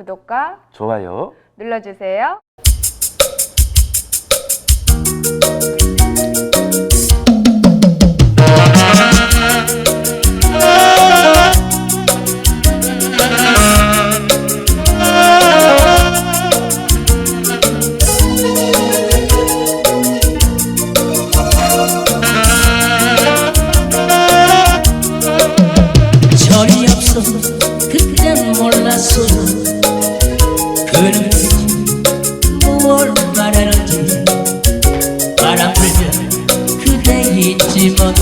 구독과 좋아요. 눌러주세요. 절이 없어 그땐 몰랐어 그는 무얼 말하는지 바람 불면 그대 잊지 못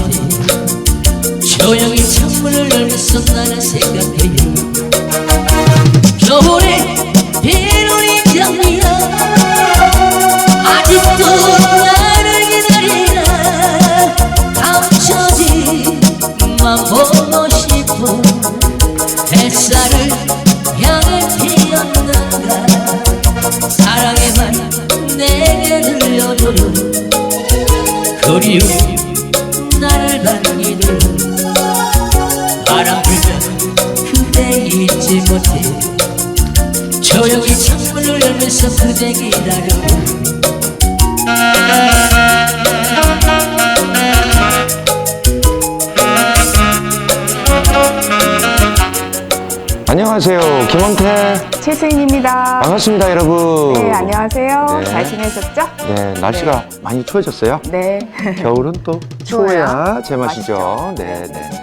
바람 불면 그대 잊지 못해 조용히 창문을 열면서 그대 기다려 안녕하세요. 김원태. 최수인입니다. 반갑습니다, 여러분. 네, 안녕하세요. 네. 잘 지내셨죠? 네, 날씨가 많이 추워졌어요. 네. 겨울은 또 추워야 제맛이죠. 네, 네.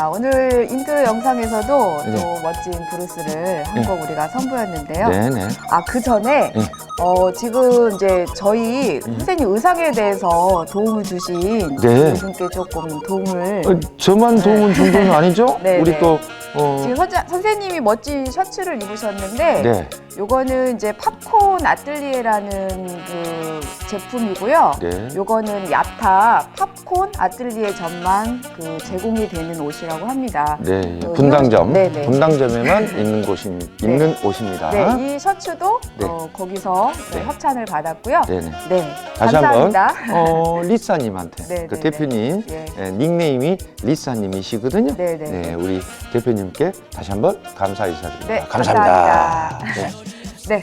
자, 오늘 인트 영상에서도 네. 또 멋진 브루스를 한 곡 우리가 선보였는데요. 네, 네. 아, 그 전에, 네. 어, 지금 이제 저희 선생님 의상에 대해서 도움을 주신 네. 분께 조금 도움을. 어, 저만 도움은 준 건 아니죠? 네, 우리 네. 또, 어, 지금 선자, 선생님이 멋진 셔츠를 입으셨는데, 네, 요거는 이제 팝콘 아틀리에라는 그 제품이고요. 네. 요거는 야타 팝콘 아틀리에 점만 그 제공이 되는 옷이라고 합니다. 네, 어, 분당점. 네, 네. 분당점에만 있는 곳이, 있는 옷입니다. 네, 이 셔츠도 네. 어, 거기서 네. 협찬을 받았고요. 네, 네. 네, 다시 감사합니다. 한번 어, 리사님한테 네, 그 네, 대표님 네. 예, 닉네임이 리사님이시거든요. 네, 네. 우리 대표님 께 다시 한번 감사 인사드립니다. 네, 감사합니다. 감사합니다. 네,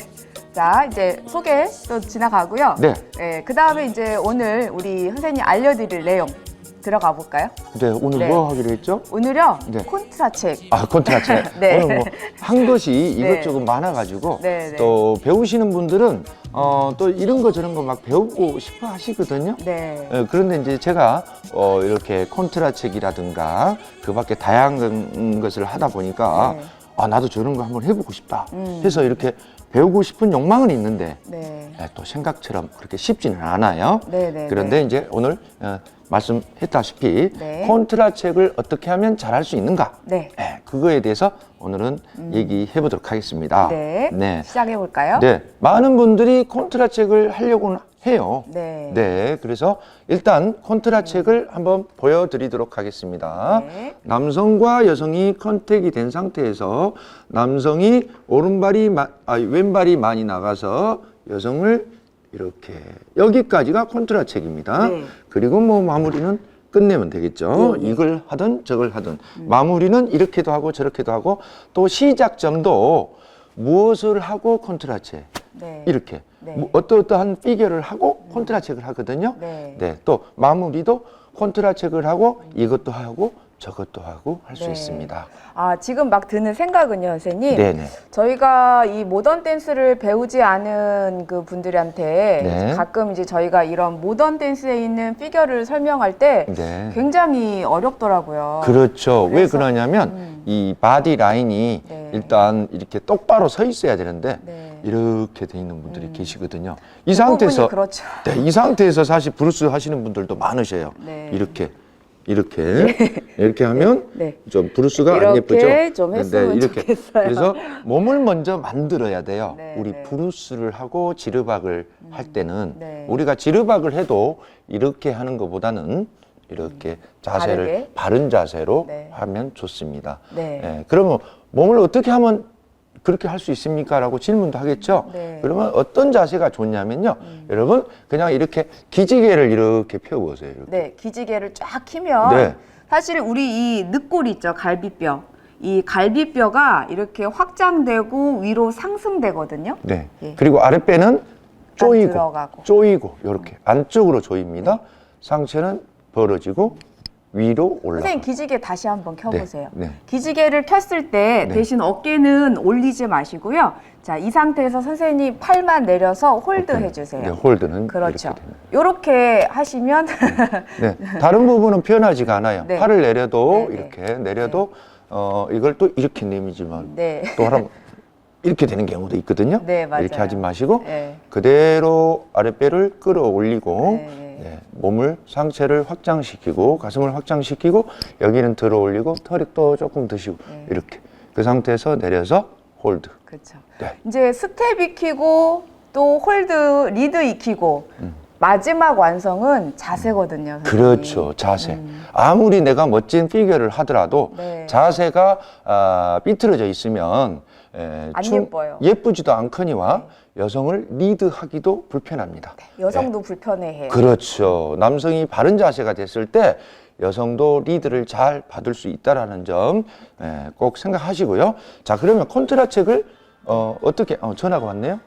자 이제 소개 또 지나가고요. 네. 네, 그 다음에 이제 오늘 우리 선생님 알려드릴 내용 들어가 볼까요? 네, 오늘 네. 뭐 하기로 했죠? 오늘요 네. 콘트라 책. 아, 콘트라체. 네. 오늘 뭐 한 것이 네. 이것저것 많아가지고 네, 네. 또 배우시는 분들은 어, 또 이런 거 저런 거 막 배우고 싶어 하시거든요. 네. 어, 그런데 이제 제가 어, 이렇게 콘트라 책이라든가 그 밖에 다양한 것을 하다 보니까 네. 아, 나도 저런 거 한번 해보고 싶다 음. 해서 이렇게 배우고 싶은 욕망은 있는데 네. 예, 또 생각처럼 그렇게 쉽지는 않아요. 네, 네, 그런데 이제 오늘 어, 말씀했다시피 네. 콘트라 책을 어떻게 하면 잘할 수 있는가 네. 예, 그거에 대해서 오늘은 얘기해 보도록 하겠습니다. 네. 네. 시작해 볼까요? 네. 많은 분들이 콘트라 책을 하려고는 해요. 네. 네, 그래서 일단 콘트라 책을 한번 보여드리도록 하겠습니다. 네. 남성과 여성이 컨택이 된 상태에서 남성이 오른발이 마- 아, 왼발이 많이 나가서 여성을 이렇게 여기까지가 콘트라 책입니다. 네. 그리고 뭐 마무리는 끝내면 되겠죠. 네, 네. 이걸 하든 저걸 하든 마무리는 이렇게도 하고 저렇게도 하고 또 시작점도 무엇을 하고 콘트라 책 네. 이렇게 네. 뭐 어떠어떠한 피겨를 하고 콘트라 책을 하거든요. 네. 네, 또 마무리도 콘트라 책을 하고 이것도 하고 저것도 하고 할 수 네. 있습니다. 아, 지금 막 드는 생각은요, 선생님. 네, 네. 저희가 이 모던 댄스를 배우지 않은 그 분들한테 네. 가끔 이제 저희가 이런 모던 댄스에 있는 피겨를 설명할 때 네. 굉장히 어렵더라고요. 그렇죠. 왜 그래서- 그러냐면 음. 이 바디 라인이 네. 일단 이렇게 똑바로 서 있어야 되는데 네. 이렇게 돼 있는 분들이 계시거든요. 이그 상태에서 그렇죠. 네, 이 상태에서 사실 브루스 하시는 분들도 많으셔요. 네. 이렇게 이렇게 이렇게 하면 네. 좀 브루스가 안 이렇게 예쁘죠? 좀 했으면 좋겠어요. 그래서 몸을 먼저 만들어야 돼요. 네, 우리 네. 브루스를 하고 지르박을 할 때는 네. 우리가 지르박을 해도 이렇게 하는 것보다는 이렇게 자세를 바르게. 바른 자세로 네. 하면 좋습니다. 네. 예, 그러면 몸을 어떻게 하면 그렇게 할 수 있습니까? 라고 질문도 하겠죠. 네. 음. 그러면 어떤 자세가 좋냐면요. 여러분, 그냥 이렇게 기지개를 이렇게 펴보세요. 이렇게. 네, 기지개를 쫙 키면 네. 사실 우리 이 늑골 있죠, 갈비뼈. 이 갈비뼈가 이렇게 확장되고 위로 상승되거든요. 네. 예. 그리고 아랫배는 쪼이고 들어가고. 쪼이고 이렇게 안쪽으로 조입니다. 상체는 벌어지고 위로 올라. 선생님 기지개 다시 한번 켜보세요. 네, 네. 기지개를 켰을 때 네. 대신 어깨는 올리지 마시고요. 자, 이 상태에서 선생님 팔만 내려서 홀드 해주세요. 네, 홀드는 그렇죠. 이렇게. 이렇게 하시면 네, 다른 부분은 편하지가 않아요. 네. 팔을 내려도 네, 네. 이렇게 내려도 어 이걸 또 이렇게 내미지만 네. 또 하면 이렇게 되는 경우도 있거든요. 네, 맞아요. 이렇게 하지 마시고 네. 그대로 아랫배를 끌어올리고 네. 네, 몸을 상체를 확장시키고 가슴을 확장시키고 여기는 들어 올리고 털이 또 조금 드시고 네. 이렇게 그 상태에서 내려서 홀드. 그렇죠. 네. 이제 스텝 익히고 또 홀드 리드 익히고 마지막 완성은 자세거든요. 선생님. 음. 그렇죠. 자세. 음. 아무리 내가 멋진 피겨를 하더라도 네. 자세가 아, 삐뚤어져 있으면 에, 안 예뻐요. 예쁘지도 않거니와 여성을 리드하기도 불편합니다. 여성도 불편해해요. 그렇죠. 남성이 바른 자세가 됐을 때 여성도 리드를 잘 받을 수 있다라는 점 꼭 생각하시고요. 자, 그러면 콘트라 책을 어, 어떻게 어, 전화가 왔네요.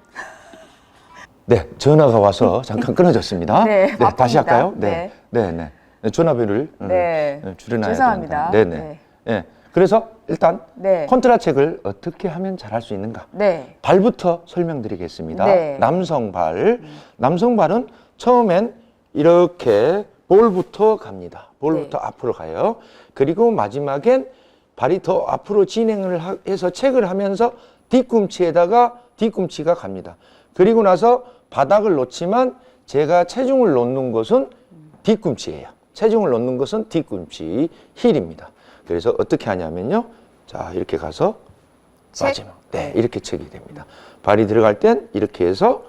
네, 전화가 와서 잠깐 끊어졌습니다. 네, 다시 바쁩니다. 할까요? 네, 네, 네. 네, 전화비를 음, 네. 네, 줄여놔야 죄송합니다. 됩니다. 네, 네. 네. 그래서 일단 네. 콘트라 책을 어떻게 하면 잘할 수 있는가? 네. 발부터 설명드리겠습니다. 네. 남성 발. 남성 발은 처음엔 이렇게 볼부터 갑니다. 볼부터 네. 앞으로 가요. 그리고 마지막엔 발이 더 앞으로 진행을 하- 해서 체크를 하면서 뒤꿈치에다가 뒤꿈치가 갑니다. 그리고 나서 바닥을 놓지만 제가 체중을 놓는 것은 뒤꿈치예요. 체중을 놓는 것은 뒤꿈치, 힐입니다. 그래서 어떻게 하냐면요. 자, 이렇게 가서 책. 마지막. 네, 이렇게 책이 됩니다. 발이 들어갈 땐 이렇게 해서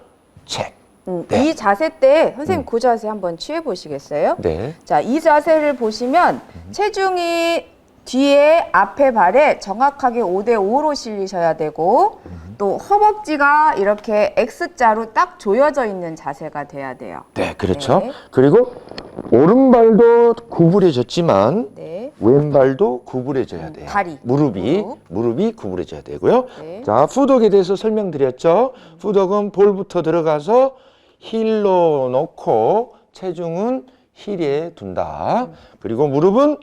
책. 음, 네. 이 자세 때 선생님 그 자세 한번 취해 보시겠어요? 네. 자, 이 자세를 보시면 체중이 뒤에 앞에 발에 정확하게 5대 5로 실리셔야 되고 또 허벅지가 이렇게 X자로 딱 조여져 있는 자세가 돼야 돼요. 네, 그렇죠. 네. 그리고 오른발도 구부려졌지만 네. 왼발도 구부려져야 돼요. 다리, 무릎이 무릎. 무릎이 구부려져야 되고요. 네. 자, 푸덕에 대해서 설명드렸죠. 푸덕은 볼부터 들어가서 힐로 놓고 체중은 힐에 둔다. 그리고 무릎은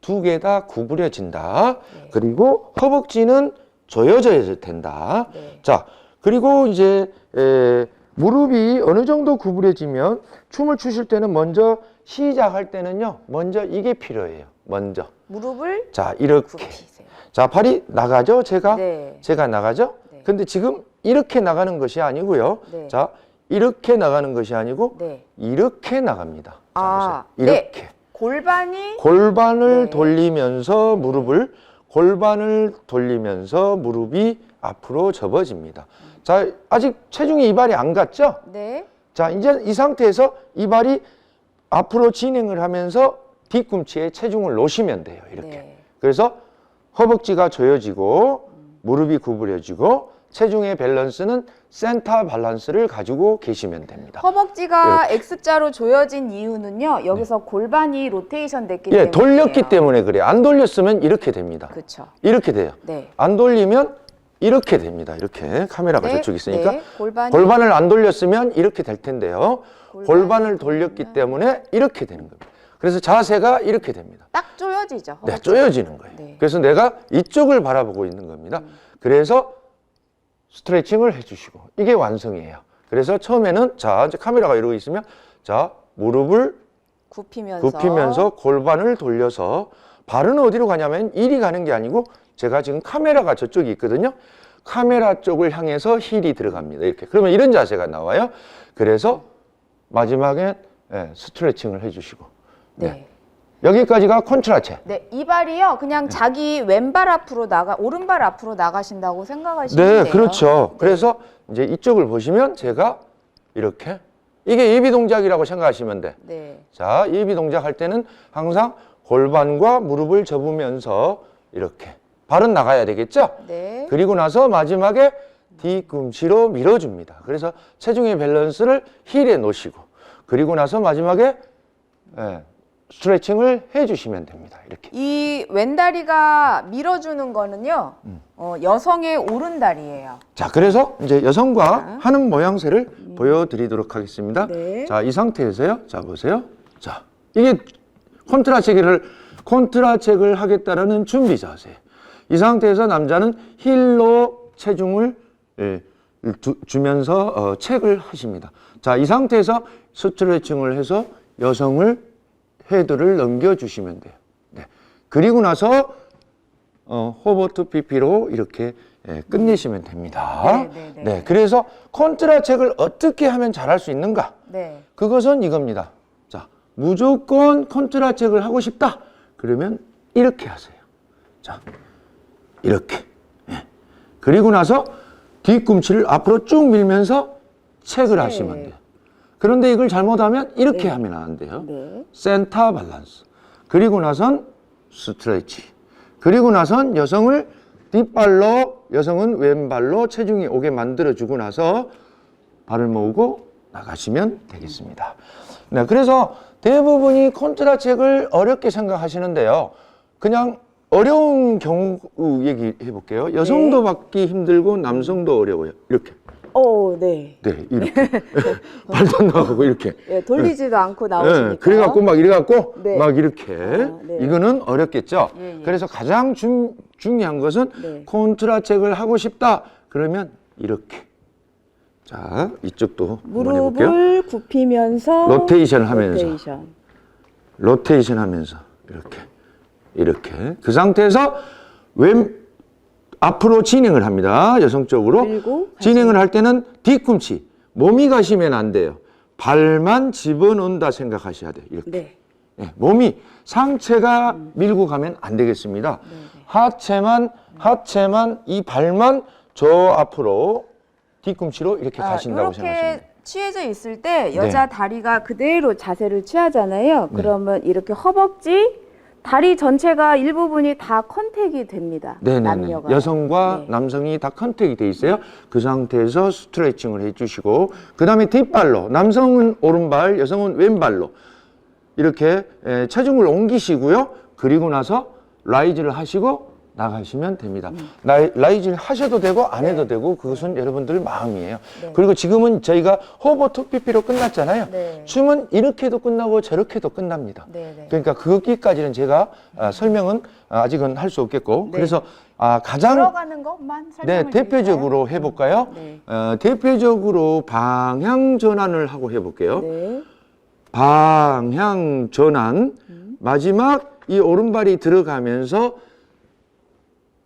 두 개 다 구부려진다. 네. 그리고 허벅지는 조여져야 된다. 네. 자, 그리고 이제 에, 무릎이 어느 정도 구부려지면 춤을 추실 때는 먼저 시작할 때는요. 먼저 이게 필요해요. 먼저. 무릎을 자, 이렇게. 굽히세요. 자, 팔이 나가죠? 제가 네. 제가 나가죠? 네. 근데 지금 이렇게 나가는 것이 아니고요. 네. 자, 이렇게 나가는 것이 아니고 네. 이렇게 나갑니다. 자, 아, 보세요. 네. 이렇게. 골반이 골반을 네. 돌리면서 무릎을 골반을 돌리면서 무릎이 앞으로 접어집니다. 자, 아직 체중이 이 발이 안 갔죠? 네. 자, 이제 이 상태에서 이 발이 앞으로 진행을 하면서 뒤꿈치에 체중을 놓으시면 돼요. 이렇게. 네. 그래서 허벅지가 조여지고 무릎이 구부려지고 체중의 밸런스는 센터 밸런스를 가지고 계시면 됩니다. 허벅지가 X자로 조여진 이유는요. 여기서 골반이 로테이션 됐기 예, 때문에 돌렸기 때문에 그래요. 안 돌렸으면 이렇게 됩니다. 그렇죠. 이렇게 돼요. 네. 안 돌리면 이렇게 됩니다. 이렇게 카메라가 네, 저쪽 있으니까 네, 골반이 골반을 안 돌렸으면 이렇게 될 텐데요. 골반을 돌렸기 때문에 이렇게 되는 겁니다. 그래서 자세가 이렇게 됩니다. 딱 조여지죠. 네, 허벅지가. 쪼여지는 거예요. 네. 음. 그래서 내가 이쪽을 바라보고 있는 겁니다. 그래서 스트레칭을 해주시고 이게 완성이에요. 그래서 처음에는 자 이제 카메라가 이러고 있으면 자 무릎을 굽히면서 굽히면서 골반을 돌려서 발은 어디로 가냐면 이리 가는 게 아니고 제가 지금 카메라가 저쪽에 있거든요. 카메라 쪽을 향해서 힐이 들어갑니다. 이렇게 그러면 이런 자세가 나와요. 그래서 마지막에 예, 스트레칭을 해주시고 네. 네. 여기까지가 콘트라체. 네, 이 발이요. 그냥 자기 왼발 앞으로 나가 오른발 앞으로 나가신다고 생각하시면 네, 돼요. 그렇죠. 그래서 이제 이쪽을 보시면 제가 이렇게 이게 예비 동작이라고 생각하시면 돼. 네. 자, 예비 동작 할 때는 항상 골반과 무릎을 접으면서 이렇게 발은 나가야 되겠죠? 네. 그리고 나서 마지막에 뒤꿈치로 밀어줍니다. 그래서 체중의 밸런스를 힐에 놓으시고 그리고 나서 마지막에 예, 스트레칭을 해주시면 됩니다. 이렇게. 이 왼다리가 밀어주는 거는요, 음. 어, 여성의 오른다리예요. 자, 그래서 이제 여성과 자. 하는 모양새를 보여드리도록 하겠습니다. 네. 자, 이 상태에서요. 자, 보세요. 자, 이게 콘트라 체기를 콘트라 책을 하겠다라는 준비 자세. 이 상태에서 남자는 힐로 체중을 예, 두- 주면서 어, 책을 하십니다. 자, 이 상태에서 스트레칭을 해서 여성을 헤드를 넘겨주시면 돼요. 네. 그리고 나서 어, 호버트 PP로 이렇게 예, 끝내시면 됩니다. 네, 네, 네. 그래서 콘트라 책을 어떻게 하면 잘할 수 있는가? 네. 그것은 이겁니다. 자, 무조건 콘트라 책을 하고 싶다. 그러면 이렇게 하세요. 자, 이렇게. 예. 그리고 나서 뒤꿈치를 앞으로 쭉 밀면서 책을 하시면 돼요. 그런데 이걸 잘못하면 이렇게 하면 안 돼요. 네. 센터 밸런스. 그리고 나선 스트레치. 그리고 나선 여성을 뒷발로, 여성은 왼발로 체중이 오게 만들어주고 나서 발을 모으고 나가시면 되겠습니다. 네, 그래서 대부분이 콘트라 책을 어렵게 생각하시는데요. 그냥 어려운 경우 얘기해 볼게요. 여성도 받기 힘들고 남성도 어려워요. 이렇게. 오, 네. 네, 이렇게. 발도 안 나가고 이렇게. 예, 돌리지도 않고 나오시니까. 네, 그래갖고 막 이래갖고 네. 막 이렇게 네. 이거는 어렵겠죠. 예, 예. 그래서 가장 중, 중요한 것은 네. 콘트라 책을 하고 싶다. 그러면 이렇게. 자, 이쪽도 한번 해볼게요. 무릎을 굽히면서 로테이션 하면서. 로테이션. 로테이션 하면서 이렇게 이렇게. 그 상태에서 왼 앞으로 진행을 합니다. 여성 쪽으로. 밀고 진행을 할 때는 뒤꿈치 몸이 가시면 안 돼요. 발만 집어넣는다 생각하셔야 돼요 이렇게. 네. 예, 몸이 상체가 밀고 가면 안 되겠습니다. 하체만 하체만 이 발만 저 앞으로 뒤꿈치로 이렇게 가신다고 이렇게 생각하시면 돼요. 아, 취해져 있을 때 여자 다리가 그대로 자세를 취하잖아요. 네. 그러면 이렇게 허벅지, 다리 전체가 일부분이 다 컨택이 됩니다. 네네네. 남녀가. 여성과 네. 남성이 다 컨택이 돼 있어요. 그 상태에서 스트레칭을 해주시고, 그 다음에 뒷발로, 남성은 오른발, 여성은 왼발로 이렇게 에, 체중을 옮기시고요. 그리고 나서 라이즈를 하시고 나가시면 됩니다. 음. 라이, 라이즈를 하셔도 되고 안 해도 되고 그것은 여러분들 마음이에요. 네. 그리고 지금은 저희가 호버 투피피로 끝났잖아요. 네. 춤은 이렇게도 끝나고 저렇게도 끝납니다. 네, 네. 그러니까 거기까지는 제가 아, 설명은 아, 아직은 할 수 없겠고 네. 그래서 아, 가장 들어가는 것만 네 대표적으로 해 볼까요? 네. 어, 대표적으로 방향 전환을 하고 해 볼게요. 네. 방향 전환 마지막 이 오른발이 들어가면서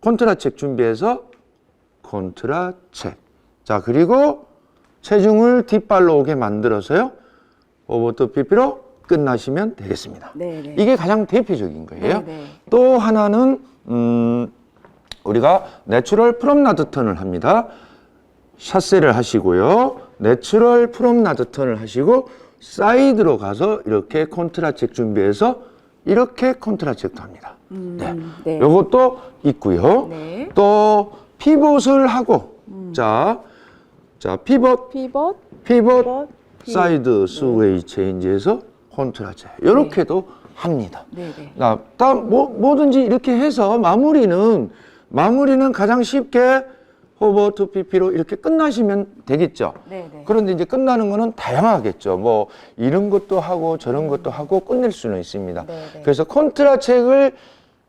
콘트라 책 준비해서 콘트라 책 자 그리고 체중을 뒷발로 오게 만들어서요 오버트 피피로 끝나시면 되겠습니다. 네, 네. 이게 가장 대표적인 거예요. 네, 네. 또 하나는 음, 우리가 내추럴 프롬나드 턴을 합니다. 샷세를 하시고요. 내추럴 프롬나드 턴을 하시고 사이드로 가서 이렇게 콘트라책 준비해서 이렇게 콘트라책도 합니다. 네. 네. 요것도 있고요. 네. 또 피봇을 하고 자, 자 피봇 피벗, 피벗 피벗, 피- 사이드 스웨이 체인지에서 콘트라체 이렇게도 합니다. 네, 네. 자, 다 뭐, 뭐든지 이렇게 해서 마무리는 마무리는 가장 쉽게 호버 투 PP로 이렇게 끝나시면 되겠죠. 네, 네. 그런데 이제 끝나는 거는 다양하겠죠. 뭐 이런 것도 하고 저런 것도 하고 끝낼 수는 있습니다. 네, 네. 그래서 콘트라 책을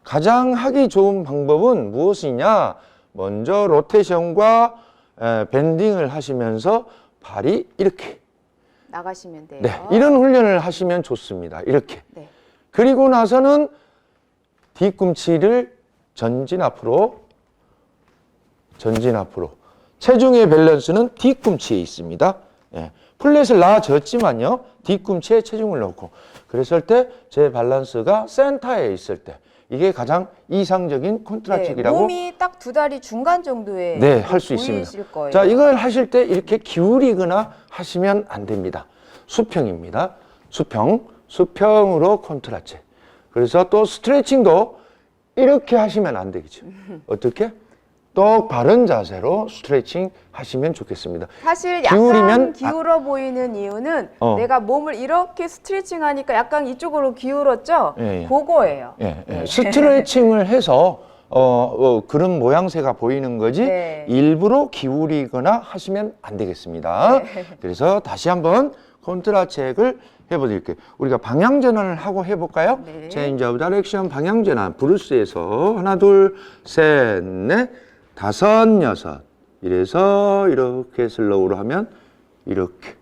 가장 하기 좋은 방법은 무엇이냐? 먼저 로테이션과 에, 밴딩을 하시면서 발이 이렇게 나가시면 돼요. 네, 이런 훈련을 하시면 좋습니다. 이렇게. 네. 그리고 나서는 뒤꿈치를 전진 앞으로, 전진 앞으로. 체중의 밸런스는 뒤꿈치에 있습니다. 예. 플랫을 나아졌지만요, 뒤꿈치에 체중을 넣고. 그랬을 때 제 밸런스가 센터에 있을 때, 이게 가장 이상적인 콘트라책이라고 네, 몸이 딱 두 다리 중간 정도에 네, 할 수 있습니다. 거예요. 자, 이걸 하실 때 이렇게 기울이거나 하시면 안 됩니다. 수평입니다. 수평, 수평으로 컨트라체. 그래서 또 스트레칭도 이렇게 하시면 안 되겠죠. 어떻게? 똑 바른 자세로 스트레칭 하시면 좋겠습니다. 사실 약간 기울이면 기울어 보이는 이유는 어. 내가 몸을 이렇게 스트레칭 하니까 약간 이쪽으로 기울었죠? 예, 예. 그거예요. 예, 예. 스트레칭을 해서 어, 어, 그런 모양새가 보이는 거지 네. 일부러 기울이거나 하시면 안 되겠습니다. 네. 그래서 다시 한번 컨트라 책을 해보드릴게요. 우리가 방향 전환을 하고 해볼까요? 네. Change of Direction 방향 전환 브루스에서 하나 둘 셋 넷 다섯 여섯 이래서 이렇게 슬로우로 하면 이렇게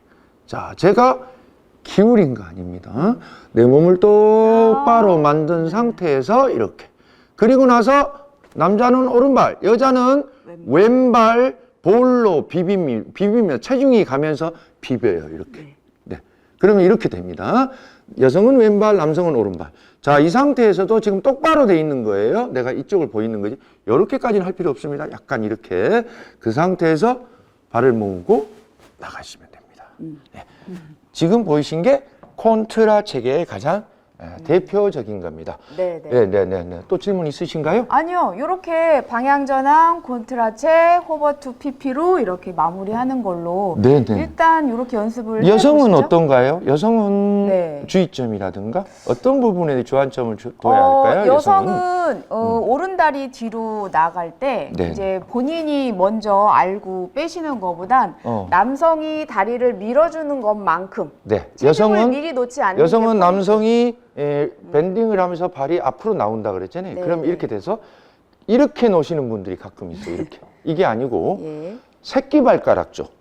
자 제가 기울인 거 아닙니다. 내 몸을 똑바로 만든 상태에서 이렇게. 그리고 나서 남자는 오른발, 여자는 왼발 볼로 비비미, 비비며 체중이 가면서 비벼요. 이렇게. 네. 그러면 이렇게 됩니다. 여성은 왼발, 남성은 오른발. 자, 이 상태에서도 지금 똑바로 돼 있는 거예요. 내가 이쪽을 보이는 거지. 이렇게까지는 할 필요 없습니다. 약간 이렇게. 그 상태에서 발을 모으고 나가시면 됩니다. 네. 지금 보이신 게 콘트라 체계의 가장 에, 대표적인 겁니다. 네, 네. 네, 네, 네, 네. 또 질문 있으신가요? 아니요, 이렇게 방향 전환, 콘트라체, 호버투 PP로 이렇게 마무리하는 걸로 네, 네. 일단 이렇게 연습을 여성은 해보시죠. 어떤가요? 여성은 네. 주의점이라든가 어떤 부분에 주안점을 주, 둬야 어, 할까요? 여성은 어, 오른다리 뒤로 나갈 때 네. 이제 본인이 먼저 알고 빼시는 것보단 어. 남성이 다리를 밀어주는 것만큼 네, 체중을 여성은 미리 놓지 않는 여성은 게 포인트. 남성이 에, 밴딩을 하면서 발이 앞으로 나온다 그랬잖아요. 네, 그럼 네. 이렇게 돼서 이렇게 놓으시는 분들이 가끔 있어요. 이렇게 이게 아니고 예. 새끼 발가락 쪽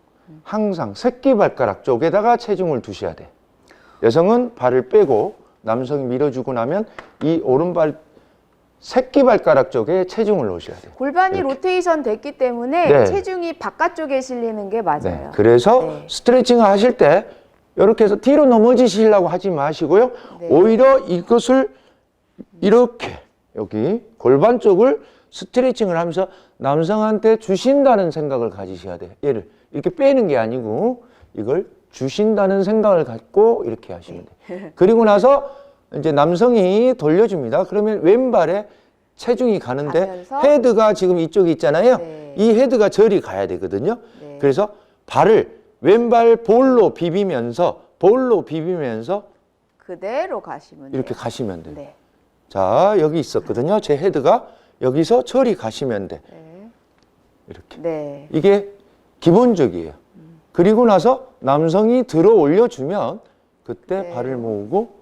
항상 새끼 발가락 쪽에다가 체중을 두셔야 돼. 여성은 발을 빼고 남성이 밀어주고 나면 이 오른발 새끼 발가락 쪽에 체중을 놓으셔야 돼요. 골반이 이렇게. 로테이션 됐기 때문에 네. 체중이 바깥쪽에 실리는 게 맞아요. 네. 그래서 네. 스트레칭을 하실 때 이렇게 해서 뒤로 넘어지시려고 하지 마시고요. 네. 오히려 이것을 이렇게 여기 골반 쪽을 스트레칭을 하면서 남성한테 주신다는 생각을 가지셔야 돼요. 얘를 이렇게 빼는 게 아니고 이걸 주신다는 생각을 갖고 이렇게 하시면 돼요. 그리고 나서 이제 남성이 돌려줍니다. 그러면 왼발에 체중이 가는데 가면서 헤드가 지금 이쪽에 있잖아요. 네. 이 헤드가 저리 가야 되거든요. 네. 그래서 발을 왼발 볼로 비비면서 볼로 비비면서 그대로 가시면 이렇게 돼요. 가시면 돼요. 네. 자, 여기 있었거든요. 제 헤드가 여기서 저리 가시면 돼. 네. 이렇게. 네. 이게 기본적이에요. 그리고 나서 남성이 들어 올려주면 그때 네. 발을 모으고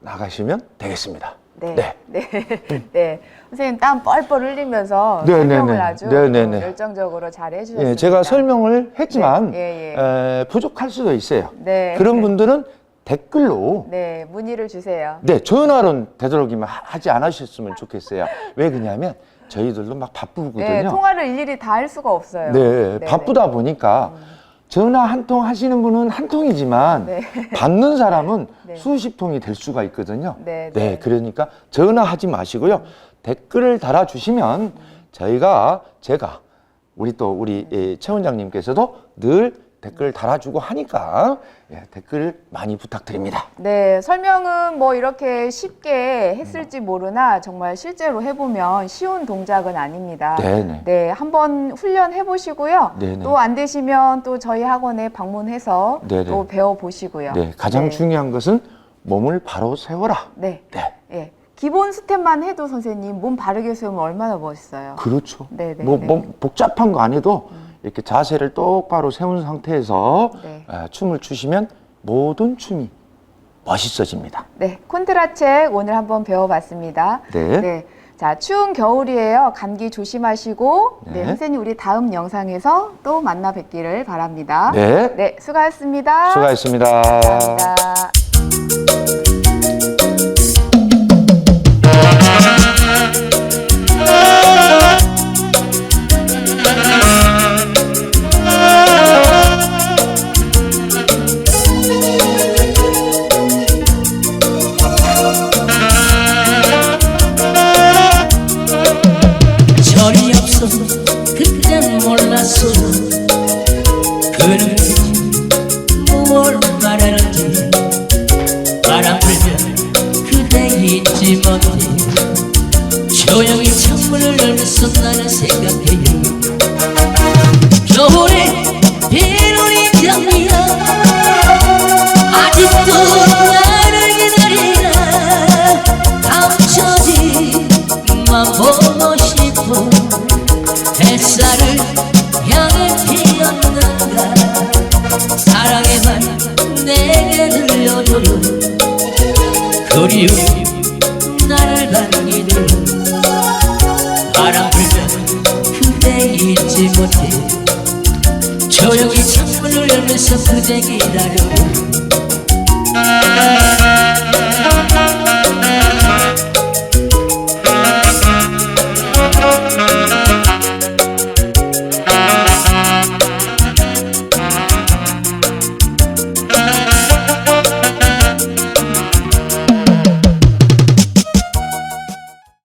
나가시면 되겠습니다. 네. 네. 네. 네. 선생님 땀 뻘뻘 흘리면서 네, 설명을 네, 네. 아주 네, 네, 네. 열정적으로 잘 해주셨습니다. 예, 제가 설명을 했지만 네, 예, 에, 부족할 수도 있어요. 네. 그런 분들은 댓글로 네, 문의를 주세요. 네, 전화로는 되도록이면 하- 하지 않으셨으면 좋겠어요. 왜 그러냐면 저희들도 막 바쁘거든요. 네, 통화를 일일이 다 할 수가 없어요. 네, 네, 바쁘다 보니까 전화 한 통 하시는 분은 한 통이지만 네. 받는 사람은 네. 수십 통이 될 수가 있거든요. 네, 네, 네. 그러니까 전화하지 마시고요. 댓글을 달아주시면 저희가 제가 우리 또 우리 예, 최 원장님께서도 늘 댓글 달아주고 하니까 예, 댓글 많이 부탁드립니다. 네, 설명은 뭐 이렇게 쉽게 했을지 모르나 정말 실제로 해보면 쉬운 동작은 아닙니다. 네네. 네, 한번 훈련해 보시고요. 네네. 또 안 되시면 또 저희 학원에 방문해서 네네. 또 배워 보시고요. 네, 가장 중요한 것은 몸을 바로 세워라. 네. 네. 예. 기본 스텝만 해도 선생님 몸 바르게 세우면 얼마나 멋있어요. 그렇죠. 네네, 뭐, 네. 뭐 복잡한 거 안 해도 이렇게 자세를 똑바로 세운 상태에서 네. 아, 춤을 추시면 모든 춤이 멋있어집니다. 네, 콘트라책 오늘 한번 배워봤습니다. 네. 자, 추운 겨울이에요. 감기 조심하시고, 네. 네. 선생님 우리 다음 영상에서 또 만나 뵙기를 바랍니다. 네. 네, 수고하셨습니다. 수고하셨습니다. 감사합니다. 나를 생각해요. 겨울에 비오는 장미야. 아직도 나를 기다리나 감춰지만 보고 싶어 햇살을 향해 피었는가 사랑에만 내게 들려줘요. 그리움 조용히